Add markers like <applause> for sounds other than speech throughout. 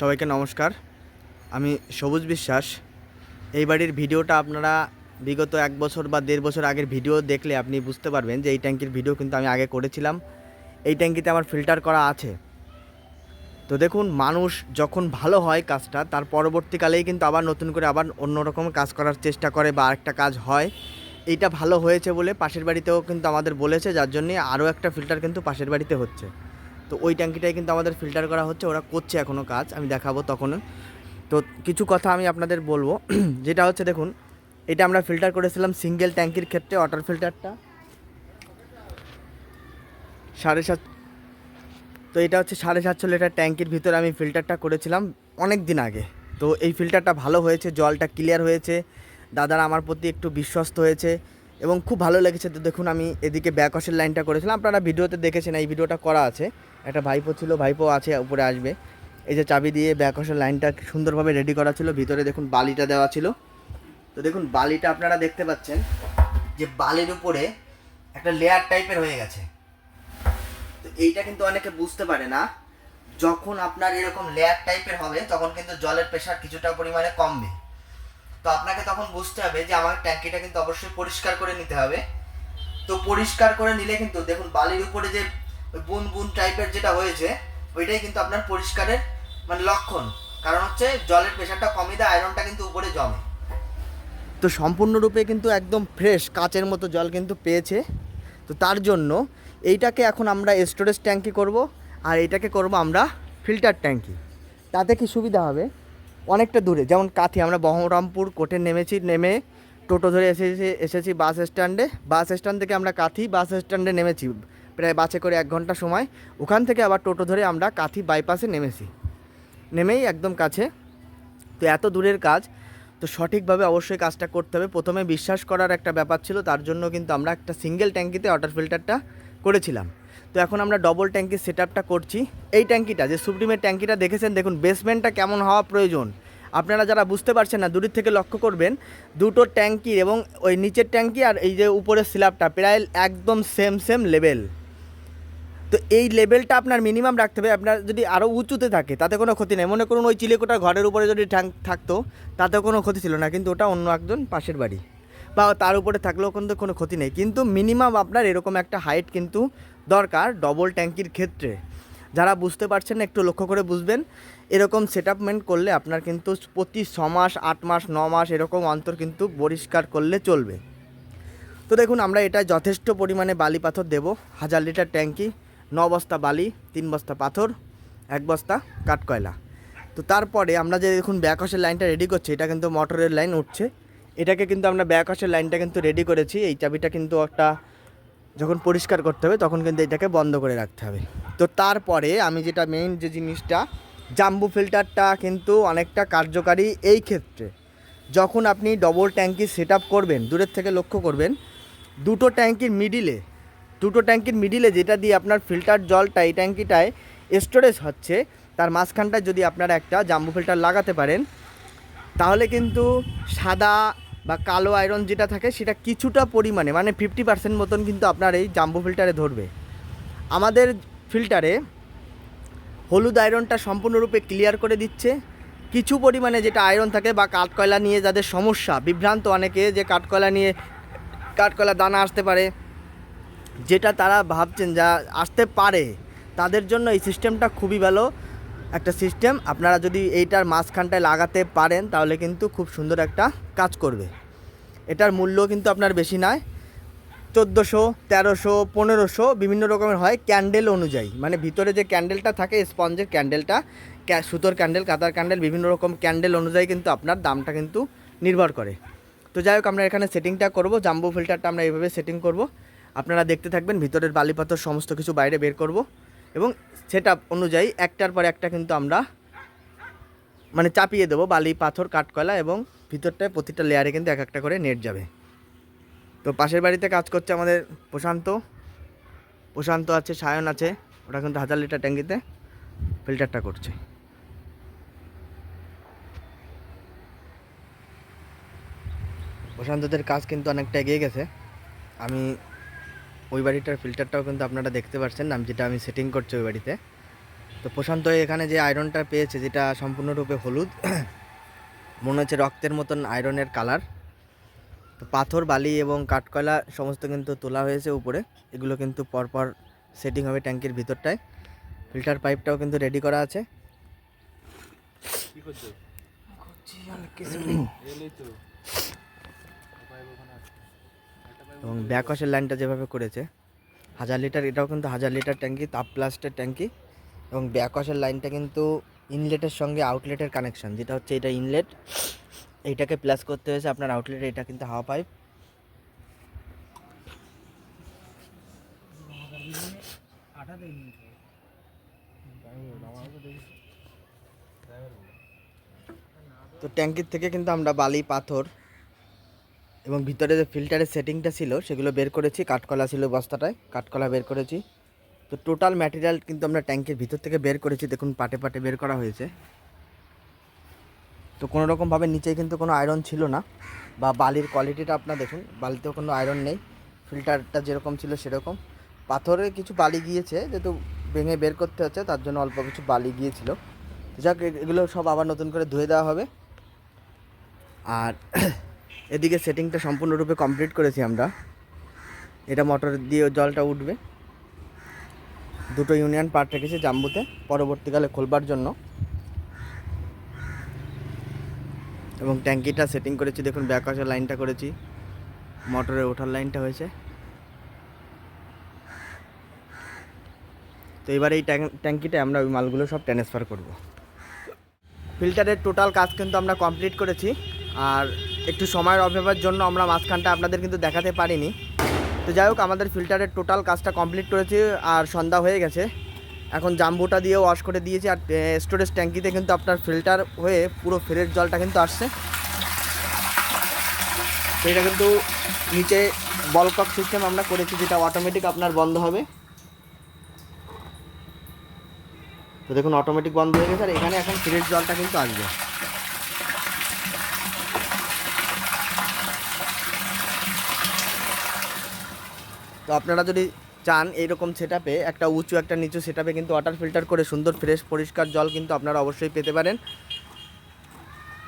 সবাইকে নমস্কার। আমি সবুজ বিশ্বাস। এই বাড়ির ভিডিওটা আপনারা বিগত এক বছর বা দেড় বছর আগের ভিডিও দেখলে আপনি বুঝতে পারবেন যে এই ট্যাঙ্কির ভিডিও কিন্তু আমি আগে করেছিলাম। এই ট্যাঙ্কিতে আমার ফিল্টার করা আছে। তো দেখুন, মানুষ যখন ভালো হয় কাজটা, তার পরবর্তীকালেই কিন্তু আবার নতুন করে আবার অন্যরকম কাজ করার চেষ্টা করে বা আরেকটা কাজ হয়। এইটা ভালো হয়েছে বলে পাশের বাড়িতেও কিন্তু আমাদের বলেছে, যার জন্যে আরও একটা ফিল্টার কিন্তু পাশের বাড়িতে হচ্ছে। তো ওই ট্যাঙ্কিটাই কিন্তু আমাদের ফিল্টার করা হচ্ছে, ওরা করছে এখনও কাজ, আমি দেখাবো তখন তো কিছু কথা আমি আপনাদের বলব। <clears throat> যেটা হচ্ছে দেখুন, এটা আমরা ফিল্টার করেছিলাম সিঙ্গেল ট্যাঙ্কির ক্ষেত্রে ওয়াটার ফিল্টারটা। সাড়ে সাত তো এটা হচ্ছে সাড়ে সাতশো লিটার ট্যাঙ্কির ভিতরে আমি ফিল্টারটা করেছিলাম অনেক দিন আগে। তো এই ফিল্টারটা ভালো হয়েছে, জলটা ক্লিয়ার হয়েছে। দাদারা আমার প্রতি একটু বিশ্বস্ত হয়েছে। এবং খুব ভালো লেগেছে তো দেখুন আমি এদিকে ব্যাকসের লাইনটা করেছিলাম। আপনারা ভিডিওতে দেখেছেন, এই ভিডিওটা করা আছে। একটা ভাইপো ছিল ভাইপো আছে, উপরে আসবে। এই যে চাবি দিয়ে ব্যাকসের লাইনটা সুন্দরভাবে রেডি করা ছিল। ভিতরে দেখুন বালিটা দেওয়া ছিল। তো দেখুন বালিটা আপনারা দেখতে পাচ্ছেন যে বালির উপরে একটা লেয়ার টাইপের হয়ে গেছে। তো এইটা কিন্তু অনেকে বুঝতে পারে না। যখন আপনার এরকম লেয়ার টাইপের হবে, তখন কিন্তু জলের প্রেশার কিছুটা পরিমাণে কমবে। তো আপনাকে তখন বুঝতে হবে যে আমার ট্যাঙ্কিটা কিন্তু অবশ্যই পরিষ্কার করে নিতে হবে। তো পরিষ্কার করে নিলে কিন্তু দেখুন বালির উপরে যে বুন বুন টাইপের যেটা হয়েছে, ওইটাই কিন্তু আপনার পরিষ্কারের মানে লক্ষণ। কারণ হচ্ছে জলের প্রেশারটা কমিয়ে দেয়, আয়রনটা কিন্তু উপরে জমে। তো সম্পূর্ণরূপে কিন্তু একদম ফ্রেশ কাচের মতো জল কিন্তু পেয়েছে। তো তার জন্য এইটাকে এখন আমরা স্টোরেজ ট্যাঙ্কি করব, আর এইটাকে করব আমরা ফিল্টার ট্যাঙ্কি তাতে কি সুবিধা হবে? অনেকটা দূরে, যেমন কাথি। আমরা বহরমপুর কোর্টে নেমেছি, নেমে টোটো ধরে এসেছি এসেছি বাস স্ট্যান্ডে। বাস স্ট্যান্ড থেকে আমরা কাথি, বাস স্ট্যান্ডে নেমেছি প্রায় বাসে করে এক ঘণ্টা সময়। ওখান থেকে আবার টোটো ধরে আমরা কাথি বাইপাসে নেমেছি। নেমেই একদম কাছে। তো এত দূরের কাজ, তো সঠিকভাবে অবশ্যই কাজটা করতে হবে। প্রথমে বিশ্বাস করার একটা ব্যাপার ছিল, তার জন্য কিন্তু আমরা একটা সিঙ্গেল ট্যাঙ্কিতে ওয়াটার ফিল্টারটা করেছিলাম। তো এখন আমরা ডবল ট্যাঙ্কির সেট করছি। এই ট্যাঙ্কিটা, যে সুপ্রিমের ট্যাঙ্কিটা দেখেছেন, দেখুন বেসমেন্টটা কেমন হওয়া প্রয়োজন। আপনারা যারা বুঝতে পারছেন না, দূরের থেকে লক্ষ্য করবেন, দুটো ট্যাঙ্কি এবং ওই নিচের ট্যাঙ্কি আর এই যে উপরের স্ল্যাবটা প্রায় একদম সেম সেম লেভেল তো এই লেভেলটা আপনার মিনিমাম রাখতে হবে। আপনার যদি আরও উঁচুতে থাকে, তাতে কোনো ক্ষতি নেই। মনে করুন ওই চিলেকোটার ঘরের উপরে যদি থাকতো তাতে কোনো ক্ষতি ছিল না, কিন্তু ওটা অন্য একজন পাশের বাড়ি। বা তার উপরে থাকলেও কিন্তু কোনো ক্ষতি নেই। কিন্তু মিনিমাম আপনার এরকম একটা হাইট কিন্তু দরকার ডবল ট্যাঙ্কির ক্ষেত্রে। যারা বুঝতে পারছেন, একটু লক্ষ্য করে বুঝবেন। এরকম সেট করলে আপনার কিন্তু প্রতি ছ মাস, আট মাস, ন মাস এরকম অন্তর কিন্তু পরিষ্কার করলে চলবে। তো দেখুন, আমরা এটা যথেষ্ট পরিমাণে বালি পাথর দেব। হাজার লিটার ট্যাঙ্কি, ন বস্তা বালি, তিন বস্তা পাথর, এক বস্তা কাঠকয়লা। তো তারপরে আমরা যে দেখুন ব্যাকহাসের লাইনটা রেডি করছি, এটা কিন্তু মোটরের লাইন উঠছে। এটাকে কিন্তু আমরা ব্যাকহাসের লাইনটা কিন্তু রেডি করেছি। এই চাবিটা কিন্তু একটা যখন পরিষ্কার করতে হবে, তখন কিন্তু এটাকে বন্ধ করে রাখতে হবে। তো তারপরে আমি যেটা মেইন যে জিনিসটা জাম্বু ফিল্টারটা কিন্তু অনেকটা কার্যকারী এই ক্ষেত্রে। যখন আপনি ডবল ট্যাঙ্কি সেট করবেন, দূরের থেকে লক্ষ্য করবেন, দুটো ট্যাঙ্কির মিডিলে দুটো ট্যাঙ্কির মিডিলে যেটা দিয়ে আপনার ফিল্টার জলটা এই ট্যাঙ্কিটায় স্টোরেজ হচ্ছে, তার মাঝখানটায় যদি আপনারা একটা জাম্বু ফিল্টার লাগাতে পারেন, তাহলে কিন্তু সাদা বা কালো আয়রন যেটা থাকে সেটা কিছুটা পরিমাণে মানে ফিফটি পার্সেন্ট মতন কিন্তু আপনার এই জাম্বু ফিল্টারে ধরবে। আমাদের ফিল্টারে হলুদ আয়রনটা সম্পূর্ণরূপে ক্লিয়ার করে দিচ্ছে। কিছু পরিমাণে যেটা আয়রন থাকে বা কাঠকয়লা নিয়ে যাদের সমস্যা, বিভ্রান্ত অনেকে যে কাঠকয়লা নিয়ে, কাঠকয়লা দানা আসতে পারে, যেটা তারা ভাবছেন যা আসতে পারে, তাদের জন্য এই সিস্টেমটা খুবই ভালো। একটা সিস্টেম, আপনারা যদি এইটার মাঝখানটায় লাগাতে পারেন, তাহলে কিন্তু খুব সুন্দর একটা কাজ করবে। এটার মূল্য কিন্তু আপনার বেশি নয়। চোদ্দোশো, তেরোশো, পনেরোশো বিভিন্ন রকমের হয় ক্যান্ডেল অনুযায়ী। মানে ভিতরে যে ক্যান্ডেলটা থাকে, স্পঞ্জের ক্যান্ডেলটা সুতোর ক্যান্ডেল কাতার ক্যান্ডেল, বিভিন্ন রকম ক্যান্ডেল অনুযায়ী কিন্তু আপনার দামটা কিন্তু নির্ভর করে। তো যাই হোক, আমরা এখানে সেটিংটা করব, জাম্বু ফিল্টারটা আমরা এইভাবে সেটিং করব। আপনারা দেখতে থাকবেন, ভিতরের বালিপাথর সমস্ত কিছু বাইরে বের করব। এবং সেট অনুযায়ী একটার পর একটা কিন্তু আমরা মানে চাপিয়ে দেবো, বালি, পাথর কাঠকয়লা এবং ভিতরটায় প্রতিটা লেয়ারে কিন্তু এক একটা করে নেট যাবে। তো পাশের বাড়িতে কাজ করছে আমাদের প্রশান্ত। প্রশান্ত আছে, সায়ন আছে ওটা কিন্তু হাজার লিটার ট্যাঙ্কিতে ফিল্টারটা করছে। প্রশান্তদের কাজ কিন্তু অনেকটা এগিয়ে গেছে। আমি ওই বাড়িটার ফিল্টারটাও কিন্তু আপনারা দেখতে পাচ্ছেন আমি যেটা আমি সেটিং করছি ওই বাড়িতে। তো প্রশান্ত এখানে যে আয়রনটা পেয়েছে যেটা সম্পূর্ণরূপে হলুদ <clears throat> মনে হচ্ছে রক্তের মতন আয়রনের কালার তো পাথর বালি এবং কাঠকয়লা সমস্ত কিন্তু তোলা হয়েছে উপরে। এগুলো কিন্তু পরপর সেটিং হবে ট্যাঙ্কির ভিতরটায়। ফিল্টার পাইপটাও কিন্তু রেডি করা আছে। কি এবং ব্যাকওয়াশের লাইনটা যেভাবে করেছে, হাজার লিটার এটাও কিন্তু হাজার লিটার ট্যাঙ্কি তাপ প্লাস্টের ট্যাঙ্কি এবং ব্যাকওয়াশের লাইনটা কিন্তু ইনলেটের সঙ্গে আউটলেটের কানেকশন যেটা হচ্ছে এটা ইনলেট এইটাকে প্লাস করতে হয়েছে, আপনার আউটলেট এটা কিন্তু হাওয়া পাইপ তো ট্যাঙ্কির থেকে কিন্তু আমরা বালি, পাথর এবং ভিতরে যে ফিল্টারের সেটিংটা ছিল, সেগুলো বের করেছি, কাঠকলা ছিল বস্তাটায়, কাঠকলা বের করেছি। তো টোটাল ম্যাটেরিয়াল কিন্তু আমরা ট্যাঙ্কের ভিতর থেকে বের করেছি, দেখুন পাটে পাটে বের করা হয়েছে। তো কোনো রকমভাবে নিচে কিন্তু কোনো আয়রন ছিল না, বা বালির কোয়ালিটিটা আপনার দেখুন, বালিতেও কোনো আয়রন নেই ফিল্টারটা যেরকম ছিল সেরকম। পাথরে কিছু বালি গিয়েছে, যেহেতু ভেঙে বের করতে হচ্ছে, তার জন্য অল্প কিছু বালি গিয়েছিল। যাক এগুলো সব আবার নতুন করে ধুয়ে দেওয়া হবে। আর এদিকে সেটিংটা সম্পূর্ণরূপে কমপ্লিট করেছি আমরা। এটা মোটর দিয়ে জলটা উঠবে। দুটো ইউনিয়ন পার্ট রেখেছি জাম্বুতে, পরবর্তীকালে খোলবার জন্য। এবং ট্যাঙ্কিটা সেটিং করেছি, দেখুন ব্যাকওয়াশের লাইনটা করেছি। মোটরে ওঠার লাইনটা হয়েছে। তো এবার এই ট্যাঙ্ক ট্যাঙ্কিতে আমরা ওই মালগুলো সব ট্রান্সফার করব। ফিল্টারের টোটাল কাজ কিন্তু আমরা কমপ্লিট করেছি। আর একটু সময়ের অভাবের জন্য আমরা মাঝখানটা আপনাদের কিন্তু দেখাতে পারিনি। তো যাই হোক, আমাদের ফিল্টারের টোটাল কাজটা কমপ্লিট করেছি আর সন্ধ্যা হয়ে গেছে। এখন জাম্বুটা দিয়ে ওয়াশ করে দিয়েছি আর স্টোরেজ ট্যাঙ্কিতে কিন্তু আপনার ফিল্টার হয়ে পুরো ফ্রেশ জলটা কিন্তু আসছে। এটা কিন্তু নিচে বলকক সিস্টেম আমরা করেছি, যেটা অটোমেটিক আপনার বন্ধ হবে। তো দেখুন অটোমেটিক বন্ধ হয়ে গেছে আর এখানে এখন ফ্রেশ জলটা কিন্তু আসবে। তো আপনারা যদি চান এইরকম সেট একটা উঁচু, একটা নিচু সেট কিন্তু ওয়াটার ফিল্টার করে সুন্দর ফ্রেশ পরিষ্কার জল কিন্তু আপনারা অবশ্যই পেতে পারেন।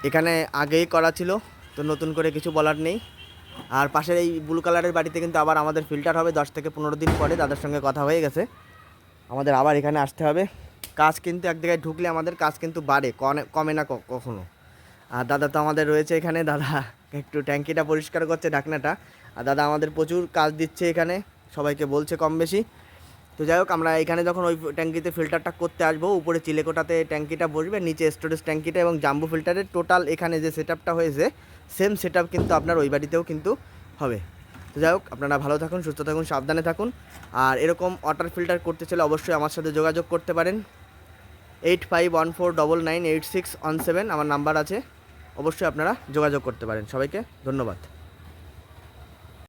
এখানে আগেই করা ছিল, তো নতুন করে কিছু বলার নেই। আর পাশের এই ব্লু কালারের বাড়িতে কিন্তু আবার আমাদের ফিল্টার হবে, দশ থেকে পনেরো দিন পরে তাদের সঙ্গে কথা হয়ে গেছে। আমাদের আবার এখানে আসতে হবে। কাজ কিন্তু এক জায়গায় ঢুকলে আমাদের কাজ কিন্তু বাড়ে কমে না কখনো। আর দাদা তো আমাদের রয়েছে এখানে, দাদা একটু ট্যাঙ্কিটা পরিষ্কার করছে ঢাকনাটা আর দাদা আমাদের প্রচুর কাজ দিচ্ছে এখানে, সবাইকে বলছে কম বেশি। তো যাই হোক, আমরা এখানে যখন ওই ট্যাঙ্কিতে ফিল্টারটা করতে আসব, উপরে চিলেকোটাতে ট্যাঙ্কিটা বসবে, নিচে স্টোরেজ ট্যাঙ্কিটা এবং জাম্বু ফিল্টারের টোটাল এখানে যে সেট হয়েছে সেম সেট কিন্তু আপনার ওই বাড়িতেও কিন্তু হবে। তো যাই হোক, আপনারা ভালো থাকুন, সুস্থ থাকুন, সাবধানে থাকুন। আর এরকম ওয়াটার ফিল্টার করতে চাইলে অবশ্যই আমার সাথে যোগাযোগ করতে পারেন। Eight five one four double nine eight six one seven আমার নাম্বার আছে। অবশ্যই আপনারা যোগাযোগ করতে পারেন। সবাইকে ধন্যবাদ।